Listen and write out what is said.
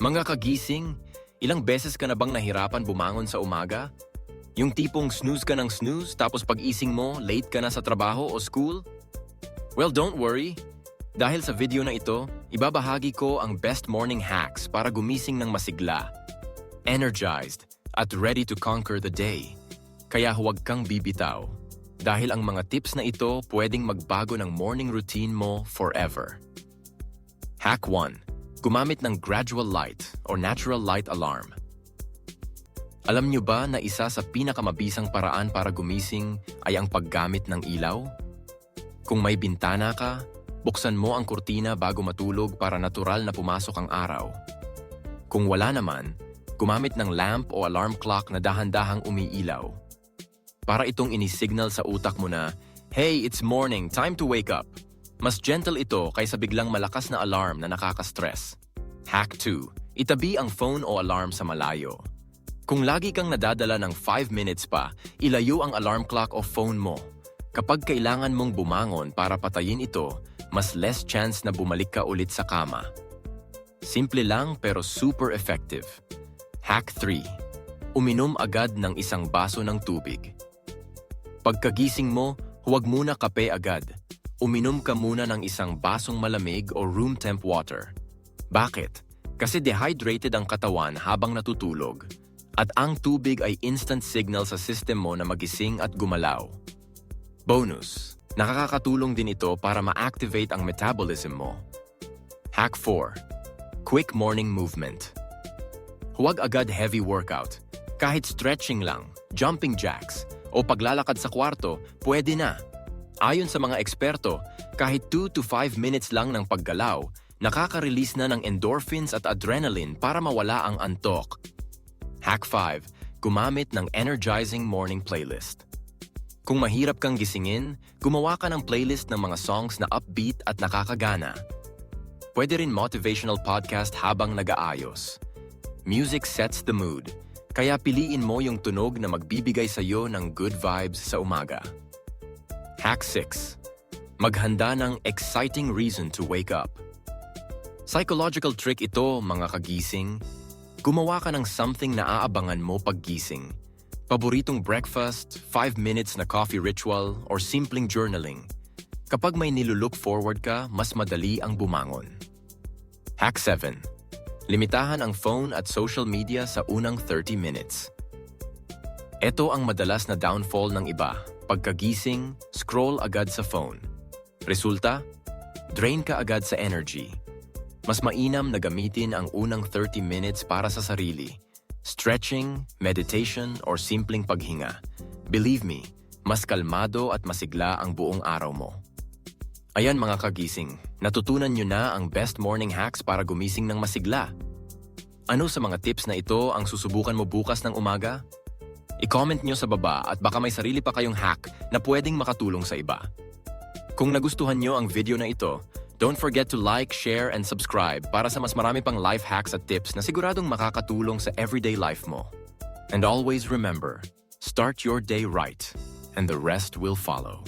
Mga kagising, ilang beses ka na bang nahirapan bumangon sa umaga? Yung tipong snooze ka ng snooze tapos pag-ising mo, late ka na sa trabaho o school? Well, don't worry. Dahil sa video na ito, ibabahagi ko ang best morning hacks para gumising ng masigla, energized, at ready to conquer the day. Kaya huwag kang bibitaw. Dahil ang mga tips na ito pwedeng magbago ng morning routine mo forever. Hack 1. Gumamit ng gradual light or natural light alarm. Alam nyo ba na isa sa pinakamabisang paraan para gumising ay ang paggamit ng ilaw? Kung may bintana ka, buksan mo ang kurtina bago matulog para natural na pumasok ang araw. Kung wala naman, gumamit ng lamp o alarm clock na dahan-dahang umiilaw. Para itong inisignal sa utak mo na, Hey, it's morning, time to wake up. Mas gentle ito kaysa biglang malakas na alarm na nakaka-stress. Hack 2. Itabi ang phone o alarm sa malayo. Kung lagi kang nadadala ng 5 minutes pa, ilayo ang alarm clock o phone mo. Kapag kailangan mong bumangon para patayin ito, mas less chance na bumalik ka ulit sa kama. Simple lang pero super effective. Hack 3. Uminom agad ng isang baso ng tubig. Pagkagising mo, huwag muna kape agad. Uminom ka muna ng isang basong malamig o room temp water. Bakit? Kasi dehydrated ang katawan habang natutulog. At ang tubig ay instant signal sa system mo na magising at gumalaw. Bonus, nakakatulong din ito para ma-activate ang metabolism mo. Hack 4. Quick morning movement. Huwag agad heavy workout. Kahit stretching lang, jumping jacks, o paglalakad sa kwarto, pwede na. Ayon sa mga eksperto, kahit 2 to 5 minutes lang ng paggalaw, nakaka-release na ng endorphins at adrenaline para mawala ang antok. Hack 5. Gumamit ng energizing morning playlist. Kung mahirap kang gisingin, gumawa ka ng playlist ng mga songs na upbeat at nakakagana. Pwede rin motivational podcast habang nag-aayos. Music sets the mood, kaya piliin mo yung tunog na magbibigay sa iyo ng good vibes sa umaga. Hack 6. Maghanda ng exciting reason to wake up. Psychological trick ito, mga kagising. Gumawa ka ng something na aabangan mo paggising. Paboritong breakfast, 5 minutes na coffee ritual, or simpleng journaling. Kapag may nilulook forward ka, mas madali ang bumangon. Hack 7. Limitahan ang phone at social media sa unang 30 minutes. Ito ang madalas na downfall ng iba. Pagkagising, scroll agad sa phone. Resulta? Drain ka agad sa energy. Mas mainam na gamitin ang unang 30 minutes para sa sarili. Stretching, meditation, or simpleng paghinga. Believe me, mas kalmado at masigla ang buong araw mo. Ayan mga kagising, natutunan nyo na ang best morning hacks para gumising ng masigla. Ano sa mga tips na ito ang susubukan mo bukas ng umaga? I-comment nyo sa baba at baka may sarili pa kayong hack na pwedeng makatulong sa iba. Kung nagustuhan nyo ang video na ito, don't forget to like, share, and subscribe para sa mas marami pang life hacks at tips na siguradong makakatulong sa everyday life mo. And always remember, start your day right, and the rest will follow.